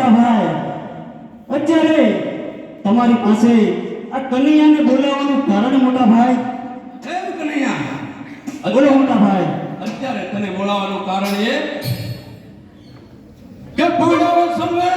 લેતા હોય અત્યારે તમારી પાસે આ કનૈયાને બોલાવવાનું કારણ મોટા ભાઈ? કેમ કનૈયા? બોલો મોટા ભાઈ. અત્યારે તને બોલાવવાનું કારણ એ કે પૂર્ણ સમય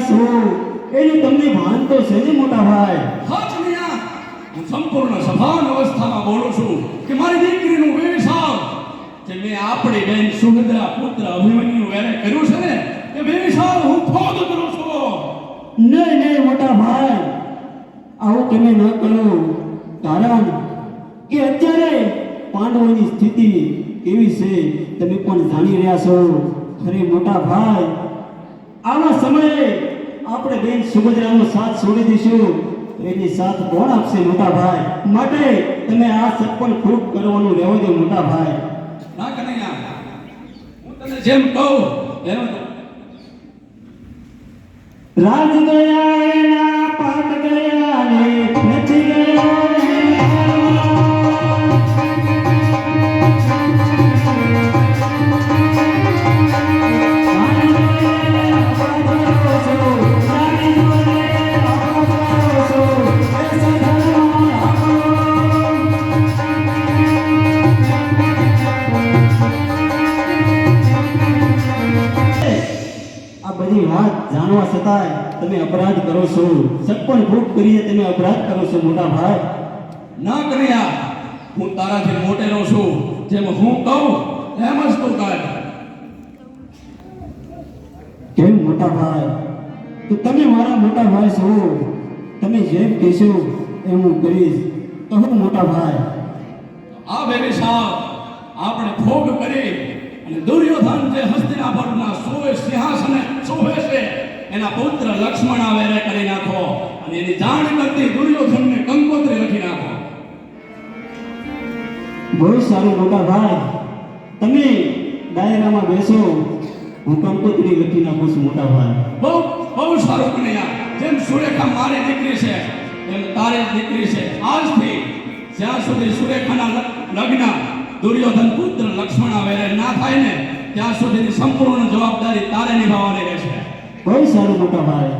છો. એનું તમને ભાન તો છે ને મોટા ભાઈ? હા કનૈયા હું સંપૂર્ણ સભાન અવસ્થામાં બોલું છું કે મારી દીકરીનું વેવિશાળ કે મેં આપણી બેન સુભદ્રા પુત્ર અભિમન્યુ વેરે કર્યું છે ને એ વેવિશાળ હું ફોદ કરું છું. નહીં નહીં મોટા ભાઈ. આવું તમે ન કરો. કારણ કે અત્યારે પાંડવોની સ્થિતિ કેવી છે તમે પણ જાણી રહ્યા છો. અરે મોટા ભાઈ આવા સમયે આપણે બેન સુભદ્રાનો સાથ છોડી દઈશું. એની સાથ કોણ આપશે મોટા ભાઈ માટે તમે આ સપન ખૂબ કરવાનું રહેવા દો મોટા ભાઈ ના કનૈયા. હું તને જેમ કહું એમ રાજ ગયા બધી વાત જાણવા છતાંય તમે અપરાધ કરો છો. સટપણ ભૂખ કરીએ તમે અપરાધ કરો છો મોટા ભાઈ. ના કર્યા હું તારાથી મોટેરો છું. જેમ હું કહું એમ જ તું કર કેમ મોટા ભાઈ? તો તમે મારા મોટા ભાઈ છો. તમે જેમ કહેશો એમ હું કરીશ. તો હું મોટા ભાઈ. આ વેવિશાળ આપણે ભોગ કરી અને દુર્યોધન જે હસ્તિનાપુરના સોએ સિંહાસને શોભે હશે એના પુત્ર લક્ષ્મણ આવેરે કરી નાખો અને એની જાણ કરતી દુર્યોધનને કંકોત્રી લખી નાખો. બહુ સારું મોટા ભાઈ. તમે ડાયરામાં બેસો હું કંકોત્રી લખી નાખું છું મોટા ભાઈ. બહુ બહુ સારું કનૈયા જેમ સુરેખા મારી દીકરી છે એમ તારી દીકરી છે. આજથી જ્યાં સુધી સુરેખાના લગ્ન દુર્યોધન પુત્ર લક્ષ્મણ આવે ના થાય ને ત્યાં સુધીની સંપૂર્ણ જવાબદારી તારે નિભાવવાની રહેશે. બહુ સારું મોટા ભાઈ.